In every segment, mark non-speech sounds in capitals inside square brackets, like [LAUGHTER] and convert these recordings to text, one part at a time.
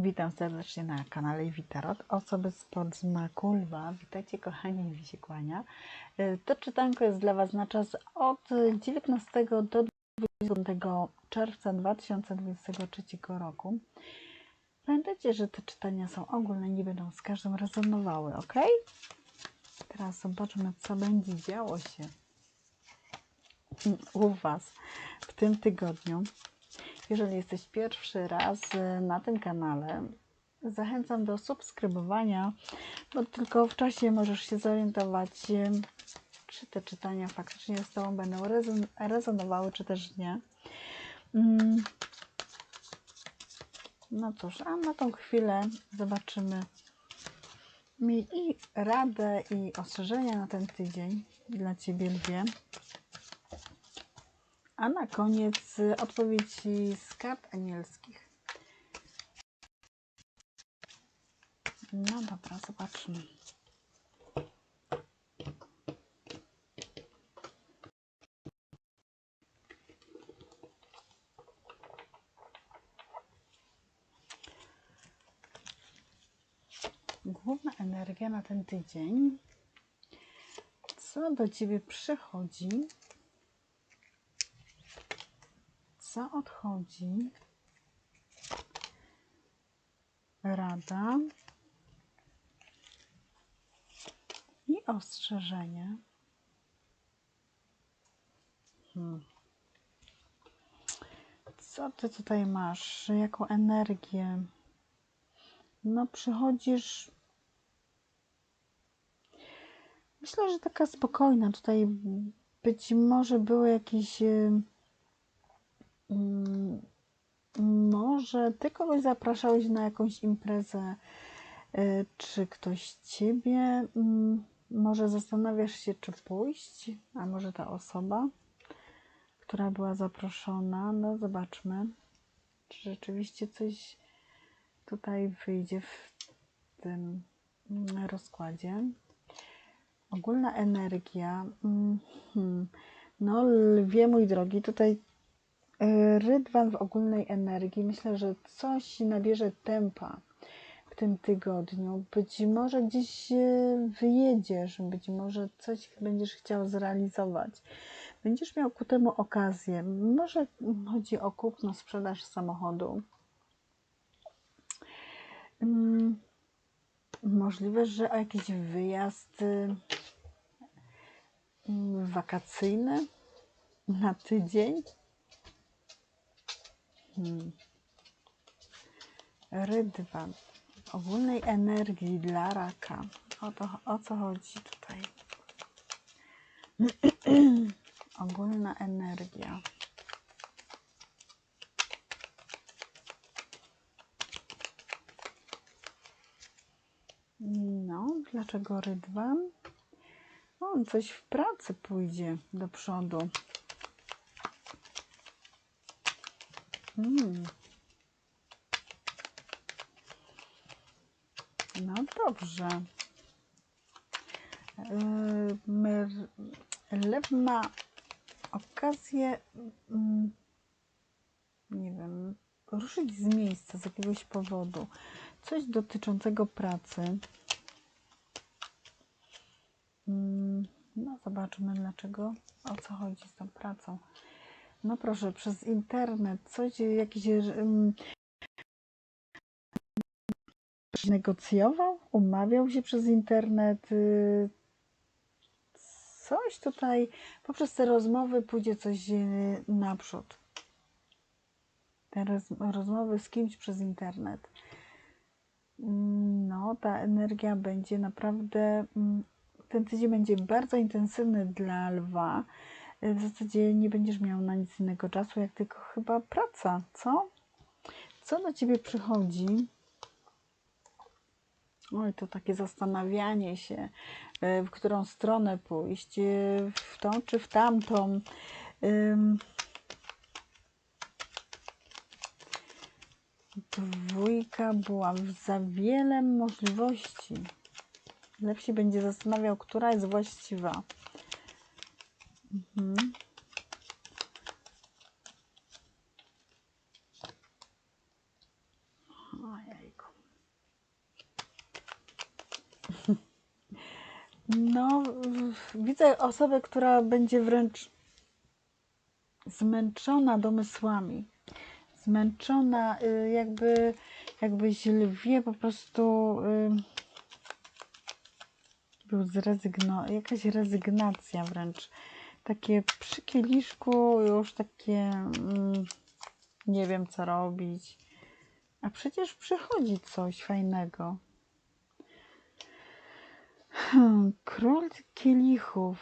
Witam serdecznie na kanale Witarot. Osoby spod znaku lwa. Witajcie kochani, mi. E, To czytanko jest dla Was na czas od 19 do 20 czerwca 2023 roku. Pamiętajcie, że te czytania są ogólne, nie będą z każdym rezonowały, ok? Teraz zobaczmy, co będzie działo się u Was w tym tygodniu. Jeżeli jesteś pierwszy raz e, na tym kanale, zachęcam do subskrybowania, bo tylko w czasie możesz się zorientować, e, czy te czytania faktycznie z Tobą będą rezon- rezonowały, czy też nie. Mm. No cóż, a na tą chwilę zobaczymy mi i radę, i ostrzeżenia na ten tydzień dla Ciebie, Lwie. A na koniec y, odpowiedzi z kart anielskich. No dobra, zobaczmy. Główna energia na ten tydzień. Co do ciebie przychodzi? Co odchodzi? Rada i ostrzeżenie. Hmm. Co ty tutaj masz? Jaką energię? No, przychodzisz. Myślę, że taka spokojna. Tutaj być może były jakieś. Mm, Może ty kogoś zapraszałeś na jakąś imprezę, y, czy ktoś ciebie? mm, Może zastanawiasz się, czy pójść, a może ta osoba, która była zaproszona. No, zobaczmy, czy rzeczywiście coś tutaj wyjdzie w tym rozkładzie. Ogólna energia. mm, hmm. No, lwie mój drogi, tutaj E, Rydwan w ogólnej energii. Myślę, że coś nabierze tempa w tym tygodniu. Być może gdzieś e, wyjedziesz, być może coś będziesz chciał zrealizować. Będziesz miał ku temu okazję. Może chodzi o kupno, sprzedaż samochodu. Mm, Możliwe, że o jakiś wyjazd y, mm, wakacyjny na tydzień. Hmm. Rydwan. Ogólnej energii dla raka. O, to, o co chodzi tutaj? [CLEARS THROAT] Ogólna energia. No, dlaczego rydwan? On coś w pracy pójdzie do przodu. Hmm. No dobrze. Mer- Lew ma okazję, mm, nie wiem, ruszyć z miejsca z jakiegoś powodu. Coś dotyczącego pracy. Mm, No, zobaczmy dlaczego, o co chodzi z tą pracą. No proszę, przez internet, coś, jakiś um, negocjował, umawiał się przez internet, y, coś tutaj, poprzez te rozmowy pójdzie coś y, naprzód. Te roz, rozmowy z kimś przez internet. No, ta energia będzie naprawdę, mm, ten tydzień będzie bardzo intensywny dla lwa. Y, W zasadzie nie będziesz miał na nic innego czasu, jak tylko chyba praca, co? Co do ciebie przychodzi? Oj, to takie zastanawianie się, y, w którą stronę pójść, y, w tą czy w tamtą. Dwójka była za wiele możliwości. Lew się będzie zastanawiał, która jest właściwa. Mhm. Oj, Jejku. [LAUGHS] No, widzę osobę, która będzie wręcz zmęczona domysłami. Zmęczona, y, jakby, jakbyś lwie po prostu y, był zrezygno, jakaś rezygnacja wręcz. Takie przy kieliszku już takie mm, nie wiem co robić. A przecież przychodzi coś fajnego. Hmm, Król kielichów.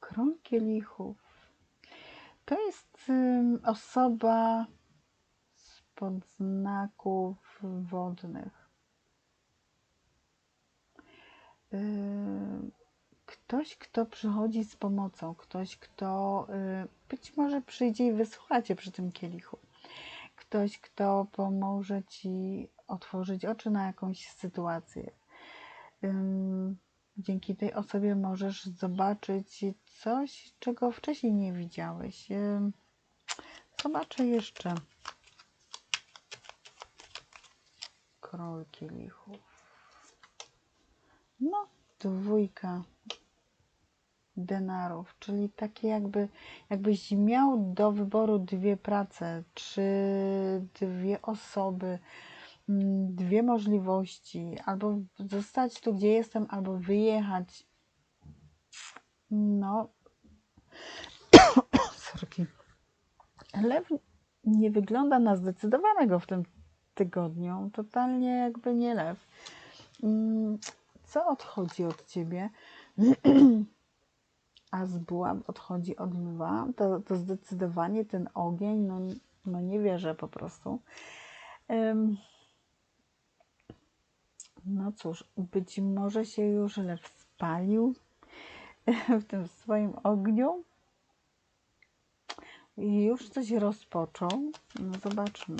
Król kielichów. To jest ym, osoba spod znaków wodnych. Ym, Ktoś, kto przychodzi z pomocą, ktoś, kto y, być może przyjdzie i wysłucha cię przy tym kielichu. Ktoś, kto pomoże ci otworzyć oczy na jakąś sytuację. Dzięki tej osobie możesz zobaczyć coś, czego wcześniej nie widziałeś. Zobaczę jeszcze. Król kielichów. No, dwójka denarów, czyli takie jakby, jakbyś miał do wyboru dwie prace, czy dwie osoby, mm, dwie możliwości, albo zostać tu, gdzie jestem, albo wyjechać. No, [COUGHS] sorki. Lew nie wygląda na zdecydowanego w tym tygodniu. Totalnie jakby nie lew. Mm, Co odchodzi od ciebie? [COUGHS] A z odchodzi od lwa. To, to zdecydowanie ten ogień, no, no nie wierzę po prostu. Ym, No cóż, być może się już lew spalił [LAUGHS] w tym swoim ogniu i już coś rozpoczął. No zobaczmy.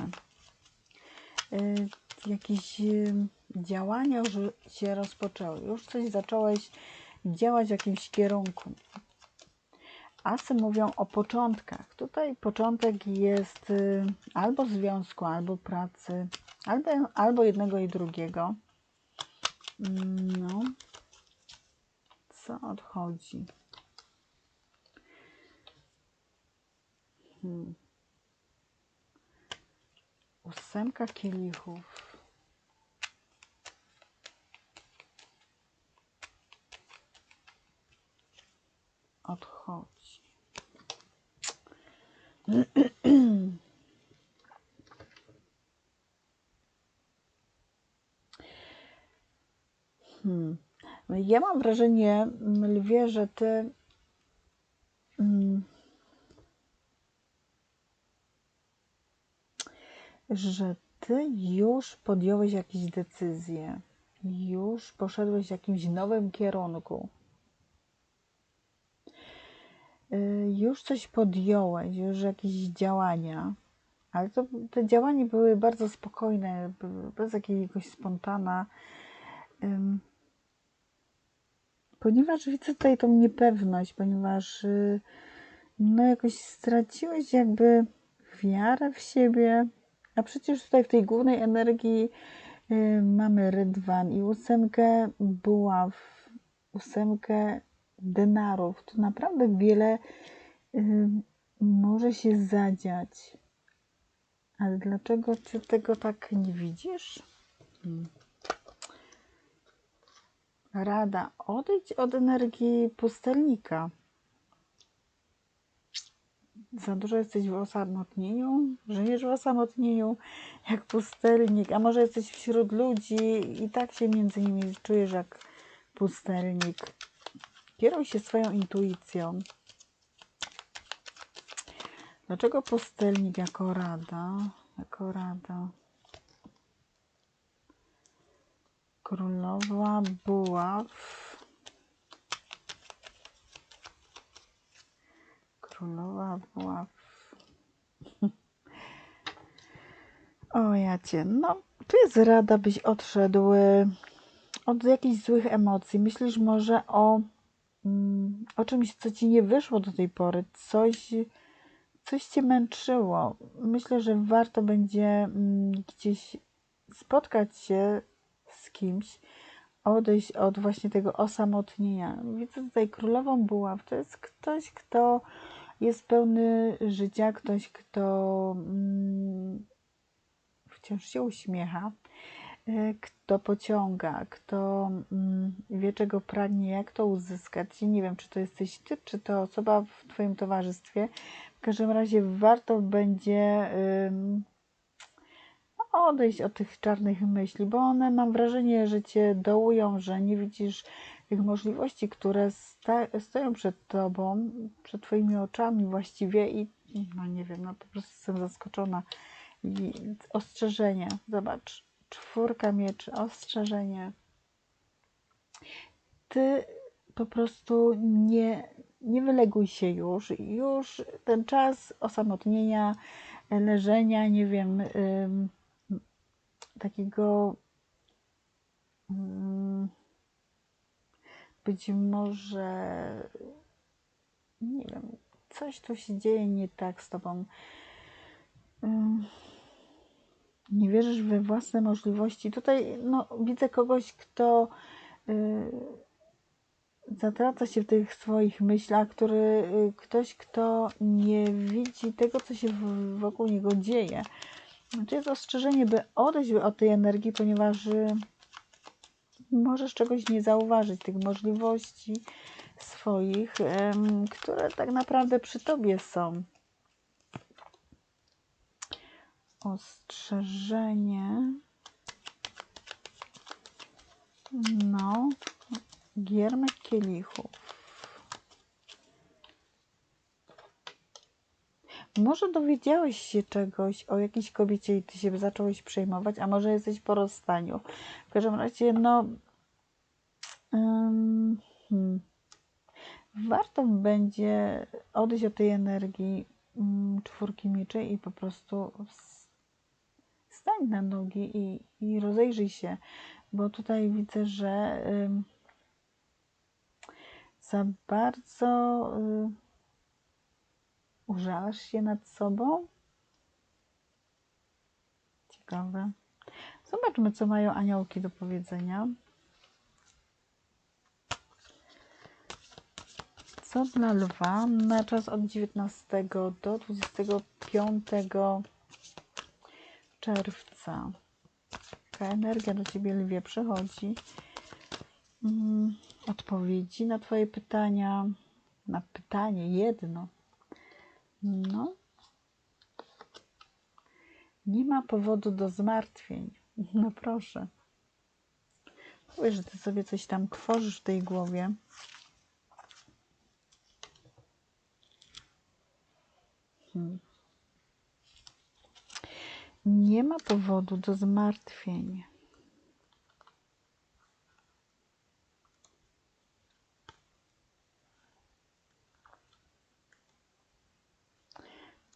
Y, Jakieś y, działania już się rozpoczęły. Już coś zacząłeś działać w jakimś kierunku. Asy mówią o początkach. Tutaj początek jest y, albo związku, albo pracy, albo, albo jednego i drugiego. No. Co odchodzi? Hmm. Ósemka kielichów. Odchodzi. Hmm. Ja mam wrażenie, Lwie, że ty mm, że ty już podjąłeś jakieś decyzje, już poszedłeś w jakimś nowym kierunku, już coś podjąłeś, już jakieś działania, ale to, te działania były bardzo spokojne, bez jakiegoś spontana, ponieważ widzę tutaj tą niepewność, ponieważ y, no jakoś straciłeś jakby wiarę w siebie, a przecież tutaj w tej głównej energii y, mamy rydwan i ósemkę buław, ósemkę denarów. Tu naprawdę wiele może się zadziać. Ale dlaczego ty tego tak nie widzisz? Hmm. Rada, odejdź od energii pustelnika. Za dużo jesteś w osamotnieniu, żyjesz w osamotnieniu jak pustelnik, a może jesteś wśród ludzi i tak się między nimi czujesz jak pustelnik. Kieruj się swoją intuicją. Dlaczego pustelnik jako rada? Jako rada. Królowa buław. Królowa buław. [LAUGHS] O jacie, no tu jest rada, byś odszedł y, od jakichś złych emocji. Myślisz może o, o czymś, co ci nie wyszło do tej pory, coś, coś cię męczyło. Myślę, że warto będzie mm, gdzieś spotkać się z kimś, odejść od właśnie tego osamotnienia. Widzę tutaj królową buław. To jest ktoś, kto jest pełny życia, ktoś, kto mm, wciąż się uśmiecha, kto pociąga, kto mm, wie, czego pragnie, jak to uzyskać. Nie wiem, czy to jesteś ty, czy to osoba w twoim towarzystwie. W każdym razie warto będzie odejść od tych czarnych myśli, bo one mam wrażenie, że cię dołują, że nie widzisz tych możliwości, które stoją przed tobą, przed twoimi oczami właściwie i no nie wiem, no po prostu jestem zaskoczona. I ostrzeżenie, zobacz, czwórka mieczy, ostrzeżenie. Ty po prostu nie, nie wyleguj się już, już ten czas osamotnienia, leżenia, nie wiem, ym, takiego ym, być może nie wiem, coś tu się dzieje nie tak z tobą. Ym, nie wierzysz we własne możliwości. Tutaj no, widzę kogoś, kto y, zatraca się w tych swoich myślach, który, y, ktoś, kto nie widzi tego, co się w, wokół niego dzieje. Znaczy jest ostrzeżenie, by odejść od tej energii, ponieważ y, możesz czegoś nie zauważyć, tych możliwości swoich, które tak naprawdę przy tobie są. Ostrzeżenie. No, giermek kielichów. Może dowiedziałeś się czegoś o jakiejś kobiecie i ty się zacząłeś przejmować, a może jesteś po rozstaniu. W każdym razie, no. ym, hmm. Warto będzie odejść od tej energii mm, czwórki mieczy i po prostu s- stań na nogi i, i rozejrzyj się, bo tutaj widzę, że za bardzo y, użalasz się nad sobą. Ciekawe. Zobaczmy, co mają aniołki do powiedzenia. Co dla lwa na czas od 19 do 25 czerwca? Jaka energia do ciebie, lwie, przychodzi? Mm, Odpowiedzi na Twoje pytania. Na pytanie jedno. No. Nie ma powodu do zmartwień. [LAUGHS] No proszę. Powiedz, że Ty sobie coś tam tworzysz w tej głowie. Hmm. Nie ma powodu do zmartwień.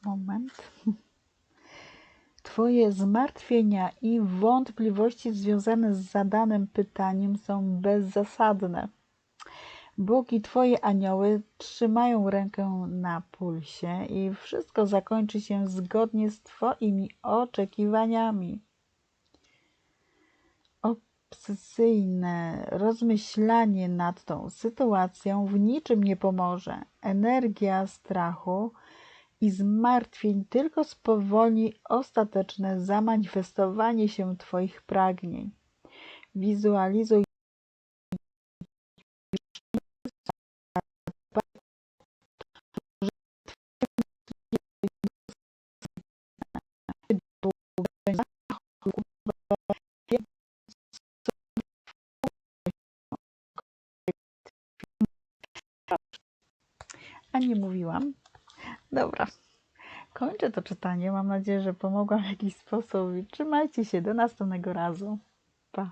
Moment. [LAUGHS] Twoje zmartwienia i wątpliwości związane z zadanym pytaniem są bezzasadne. Bogi, Twoje anioły trzymają rękę na pulsie i wszystko zakończy się zgodnie z Twoimi oczekiwaniami. Obsesyjne rozmyślanie nad tą sytuacją w niczym nie pomoże. Energia strachu i zmartwień tylko spowolni ostateczne zamanifestowanie się Twoich pragnień. Wizualizuj Nie mówiłam. Dobra. Kończę to czytanie. Mam nadzieję, że pomogłam w jakiś sposób. Trzymajcie się. Do następnego razu. Pa.